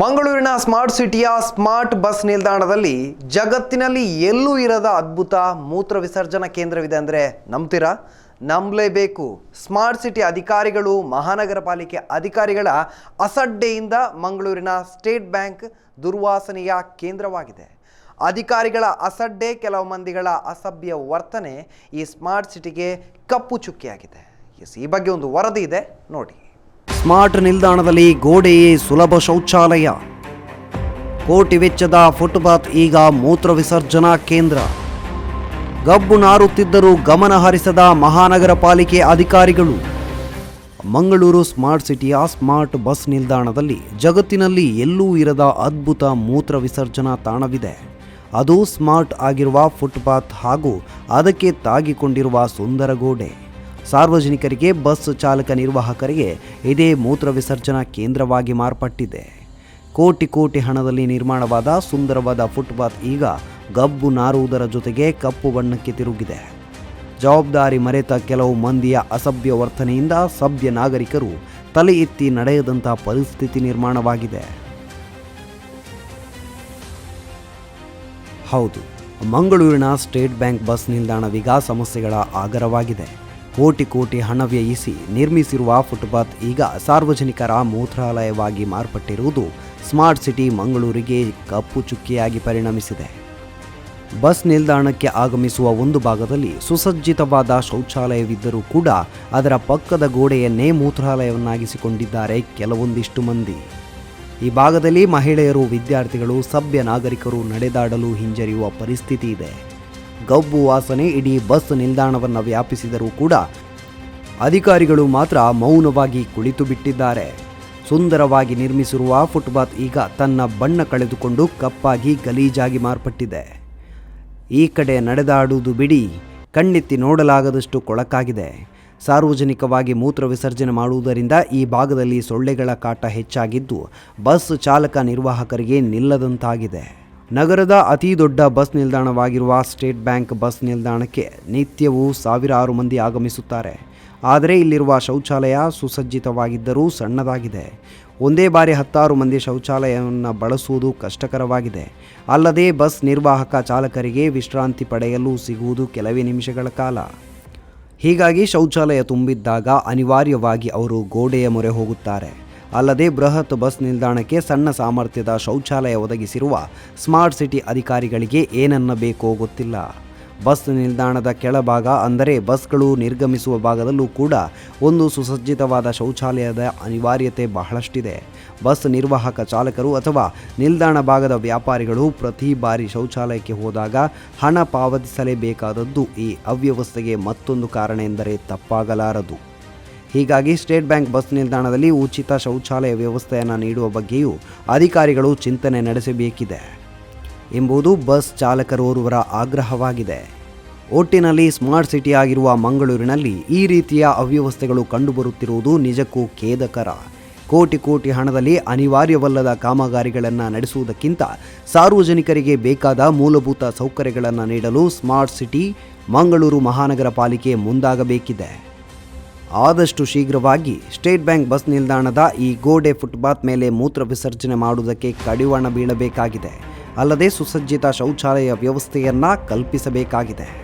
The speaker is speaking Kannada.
ಮಂಗಳೂರಿನ ಸ್ಮಾರ್ಟ್ ಸಿಟಿಯ ಸ್ಮಾರ್ಟ್ ಬಸ್ ನಿಲ್ದಾಣದಲ್ಲಿ ಜಗತ್ತಿನಲ್ಲಿ ಎಲ್ಲೂ ಇರದ ಅದ್ಭುತ ಮೂತ್ರ ವಿಸರ್ಜನಾ ಕೇಂದ್ರವಿದೆ ಅಂದರೆ ನಂಬ್ತೀರಾ? ನಂಬಲೇಬೇಕು. ಸ್ಮಾರ್ಟ್ ಸಿಟಿ ಅಧಿಕಾರಿಗಳು ಮಹಾನಗರ ಪಾಲಿಕೆ ಅಧಿಕಾರಿಗಳ ಅಸಡ್ಡೆಯಿಂದ ಮಂಗಳೂರಿನ ಸ್ಟೇಟ್ ಬ್ಯಾಂಕ್ ದುರ್ವಾಸನೆಯ ಕೇಂದ್ರವಾಗಿದೆ. ಅಧಿಕಾರಿಗಳ ಅಸಡ್ಡೆ, ಕೆಲವು ಮಂದಿಗಳ ಅಸಭ್ಯ ವರ್ತನೆ ಈ ಸ್ಮಾರ್ಟ್ ಸಿಟಿಗೆ ಕಪ್ಪು ಚುಕ್ಕಿಯಾಗಿದೆ. ಎಸ್, ಈ ಬಗ್ಗೆ ಒಂದು ವರದಿ ಇದೆ. ನೋಡಿ. ಸ್ಮಾರ್ಟ್ ನಿಲ್ದಾಣದಲ್ಲಿ ಗೋಡೆಯೇ ಸುಲಭ ಶೌಚಾಲಯ. ಕೋಟಿ ವೆಚ್ಚದ ಫುಟ್ಪಾತ್ ಈಗ ಮೂತ್ರ ವಿಸರ್ಜನಾ ಕೇಂದ್ರ. ಗಬ್ಬು ನಾರುತ್ತಿದ್ದರೂ ಗಮನ ಹರಿಸದ ಮಹಾನಗರ ಪಾಲಿಕೆ ಅಧಿಕಾರಿಗಳು. ಮಂಗಳೂರು ಸ್ಮಾರ್ಟ್ ಸಿಟಿಯ ಸ್ಮಾರ್ಟ್ ಬಸ್ ನಿಲ್ದಾಣದಲ್ಲಿ ಜಗತ್ತಿನಲ್ಲಿ ಎಲ್ಲೂ ಇರದ ಅದ್ಭುತ ಮೂತ್ರ ವಿಸರ್ಜನಾ ತಾಣವಿದೆ. ಅದು ಸ್ಮಾರ್ಟ್ ಆಗಿರುವ ಫುಟ್ಪಾತ್ ಹಾಗೂ ಅದಕ್ಕೆ ತಾಗಿಕೊಂಡಿರುವ ಸುಂದರ ಗೋಡೆ. ಸಾರ್ವಜನಿಕರಿಗೆ ಬಸ್ ಚಾಲಕ ನಿರ್ವಾಹಕರಿಗೆ ಇದೇ ಮೂತ್ರ ವಿಸರ್ಜನಾ ಕೇಂದ್ರವಾಗಿ ಮಾರ್ಪಟ್ಟಿದೆ. ಕೋಟಿ ಕೋಟಿ ಹಣದಲ್ಲಿ ನಿರ್ಮಾಣವಾದ ಸುಂದರವಾದ ಫುಟ್ಪಾತ್ ಈಗ ಗಬ್ಬು ನಾರುವುದರ ಜೊತೆಗೆ ಕಪ್ಪು ಬಣ್ಣಕ್ಕೆ ತಿರುಗಿದೆ. ಜವಾಬ್ದಾರಿ ಮರೆತ ಕೆಲವು ಮಂದಿಯ ಅಸಭ್ಯ ವರ್ತನೆಯಿಂದ ಸಭ್ಯ ನಾಗರಿಕರು ತಲೆ ಎತ್ತಿ ನಡೆಯದಂಥ ಪರಿಸ್ಥಿತಿ ನಿರ್ಮಾಣವಾಗಿದೆ. ಹೌದು, ಮಂಗಳೂರಿನ ಸ್ಟೇಟ್ ಬ್ಯಾಂಕ್ ಬಸ್ ನಿಲ್ದಾಣವೀಗ ಸಮಸ್ಯೆಗಳ ಆಗರವಾಗಿದೆ. ಕೋಟಿ ಕೋಟಿ ಹಣ ವ್ಯಯಿಸಿ ನಿರ್ಮಿಸಿರುವ ಫುಟ್ಪಾತ್ ಈಗ ಸಾರ್ವಜನಿಕರ ಮೂತ್ರಾಲಯವಾಗಿ ಮಾರ್ಪಟ್ಟಿರುವುದು ಸ್ಮಾರ್ಟ್ ಸಿಟಿ ಮಂಗಳೂರಿಗೆ ಕಪ್ಪು ಚುಕ್ಕಿಯಾಗಿ ಪರಿಣಮಿಸಿದೆ. ಬಸ್ ನಿಲ್ದಾಣಕ್ಕೆ ಆಗಮಿಸುವ ಒಂದು ಭಾಗದಲ್ಲಿ ಸುಸಜ್ಜಿತವಾದ ಶೌಚಾಲಯವಿದ್ದರೂ ಕೂಡ ಅದರ ಪಕ್ಕದ ಗೋಡೆಯನ್ನೇ ಮೂತ್ರಾಲಯವನ್ನಾಗಿಸಿಕೊಂಡಿದ್ದಾರೆ ಕೆಲವೊಂದಿಷ್ಟು ಮಂದಿ. ಈ ಭಾಗದಲ್ಲಿ ಮಹಿಳೆಯರು, ವಿದ್ಯಾರ್ಥಿಗಳು, ಸಭ್ಯ ನಾಗರಿಕರು ನಡೆದಾಡಲು ಹಿಂಜರಿಯುವ ಪರಿಸ್ಥಿತಿ ಇದೆ. ಗಬ್ಬು ವಾಸನೆ, ಇಡೀ ಬಸ್ ನಿಲ್ದಾಣವನ್ನು ವ್ಯಾಪಿಸಿದರೂ ಕೂಡ ಅಧಿಕಾರಿಗಳು ಮಾತ್ರ ಮೌನವಾಗಿ ಕುಳಿತು ಬಿಟ್ಟಿದ್ದಾರೆ. ಸುಂದರವಾಗಿ ನಿರ್ಮಿಸಿರುವ ಫುಟ್ಪಾತ್ ಈಗ ತನ್ನ ಬಣ್ಣ ಕಳೆದುಕೊಂಡು ಕಪ್ಪಾಗಿ ಗಲೀಜಾಗಿ ಮಾರ್ಪಟ್ಟಿದೆ. ಈ ಕಡೆ ನಡೆದಾಡುವುದು ಬಿಡಿ, ಕಣ್ಣೆತ್ತಿ ನೋಡಲಾಗದಷ್ಟು ಕೊಳಕಾಗಿದೆ. ಸಾರ್ವಜನಿಕವಾಗಿ ಮೂತ್ರ ವಿಸರ್ಜನೆ ಮಾಡುವುದರಿಂದ ಈ ಭಾಗದಲ್ಲಿ ಸೊಳ್ಳೆಗಳ ಕಾಟ ಹೆಚ್ಚಾಗಿದ್ದು, ಬಸ್ ಚಾಲಕ ನಿರ್ವಾಹಕರಿಗೆ ನಿಲ್ಲದಂತಾಗಿದೆ. ನಗರದ ಅತಿ ದೊಡ್ಡ ಬಸ್ ನಿಲ್ದಾಣವಾಗಿರುವ ಸ್ಟೇಟ್ ಬ್ಯಾಂಕ್ ಬಸ್ ನಿಲ್ದಾಣಕ್ಕೆ ನಿತ್ಯವೂ ಸಾವಿರಾರು ಮಂದಿ ಆಗಮಿಸುತ್ತಾರೆ. ಆದರೆ ಇಲ್ಲಿರುವ ಶೌಚಾಲಯ ಸುಸಜ್ಜಿತವಾಗಿದ್ದರೂ ಸಣ್ಣದಾಗಿದೆ. ಒಂದೇ ಬಾರಿ ಹತ್ತಾರು ಮಂದಿ ಶೌಚಾಲಯವನ್ನು ಬಳಸುವುದು ಕಷ್ಟಕರವಾಗಿದೆ. ಅಲ್ಲದೆ ಬಸ್ ನಿರ್ವಾಹಕ ಚಾಲಕರಿಗೆ ವಿಶ್ರಾಂತಿ ಪಡೆಯಲು ಸಿಗುವುದು ಕೆಲವೇ ನಿಮಿಷಗಳ ಕಾಲ. ಹೀಗಾಗಿ ಶೌಚಾಲಯ ತುಂಬಿದ್ದಾಗ ಅನಿವಾರ್ಯವಾಗಿ ಅವರು ಗೋಡೆಯ ಮೊರೆ ಹೋಗುತ್ತಾರೆ. ಅಲ್ಲದೆ ಬೃಹತ್ ಬಸ್ ನಿಲ್ದಾಣಕ್ಕೆ ಸಣ್ಣ ಸಾಮರ್ಥ್ಯದ ಶೌಚಾಲಯ ಒದಗಿಸಿರುವ ಸ್ಮಾರ್ಟ್ ಸಿಟಿ ಅಧಿಕಾರಿಗಳಿಗೆ ಏನನ್ನಬೇಕೋ ಗೊತ್ತಿಲ್ಲ. ಬಸ್ ನಿಲ್ದಾಣದ ಕೆಳಭಾಗ ಅಂದರೆ ಬಸ್ಗಳು ನಿರ್ಗಮಿಸುವ ಭಾಗದಲ್ಲೂ ಕೂಡ ಒಂದು ಸುಸಜ್ಜಿತವಾದ ಶೌಚಾಲಯದ ಅನಿವಾರ್ಯತೆ ಬಹಳಷ್ಟಿದೆ. ಬಸ್ ನಿರ್ವಾಹಕ ಚಾಲಕರು ಅಥವಾ ನಿಲ್ದಾಣ ಭಾಗದ ವ್ಯಾಪಾರಿಗಳು ಪ್ರತಿ ಬಾರಿ ಶೌಚಾಲಯಕ್ಕೆ ಹೋದಾಗ ಹಣ ಪಾವತಿಸಲೇಬೇಕಾದದ್ದು ಈ ಅವ್ಯವಸ್ಥೆಗೆ ಮತ್ತೊಂದು ಕಾರಣ ಎಂದರೆ ತಪ್ಪಾಗಲಾರದು. ಹೀಗಾಗಿ ಸ್ಟೇಟ್ ಬ್ಯಾಂಕ್ ಬಸ್ ನಿಲ್ದಾಣದಲ್ಲಿ ಉಚಿತ ಶೌಚಾಲಯ ವ್ಯವಸ್ಥೆಯನ್ನು ನೀಡುವ ಬಗ್ಗೆಯೂ ಅಧಿಕಾರಿಗಳು ಚಿಂತನೆ ನಡೆಸಬೇಕಿದೆ ಎಂಬುದು ಬಸ್ ಚಾಲಕರೋರ್ವರ ಆಗ್ರಹವಾಗಿದೆ. ಒಟ್ಟಿನಲ್ಲಿ ಸ್ಮಾರ್ಟ್ ಸಿಟಿ ಆಗಿರುವ ಮಂಗಳೂರಿನಲ್ಲಿ ಈ ರೀತಿಯ ಅವ್ಯವಸ್ಥೆಗಳು ಕಂಡುಬರುತ್ತಿರುವುದು ನಿಜಕ್ಕೂ ಖೇದಕರ. ಕೋಟಿ ಕೋಟಿ ಹಣದಲ್ಲಿ ಅನಿವಾರ್ಯವಲ್ಲದ ಕಾಮಗಾರಿಗಳನ್ನು ನಡೆಸುವುದಕ್ಕಿಂತ ಸಾರ್ವಜನಿಕರಿಗೆ ಬೇಕಾದ ಮೂಲಭೂತ ಸೌಕರ್ಯಗಳನ್ನು ನೀಡಲು ಸ್ಮಾರ್ಟ್ ಸಿಟಿ ಮಂಗಳೂರು ಮಹಾನಗರ ಪಾಲಿಕೆ ಮುಂದಾಗಬೇಕಿದೆ. ಆದಷ್ಟು ಶೀಘ್ರವಾಗಿ ಸ್ಟೇಟ್ ಬ್ಯಾಂಕ್ ಬಸ್ ನಿಲ್ದಾಣದ ಈ ಗೋಡೆ ಫುಟ್ಪಾತ್ ಮೇಲೆ ಮೂತ್ರ ವಿಸರ್ಜನೆ ಮಾಡುವುದಕ್ಕೆ ಕಡಿವಾಣ ಬೀಳಬೇಕಾಗಿದೆ. ಅಲ್ಲದೆ ಸುಸಜ್ಜಿತ ಶೌಚಾಲಯ ವ್ಯವಸ್ಥೆಯನ್ನ ಕಲ್ಪಿಸಬೇಕಾಗಿದೆ.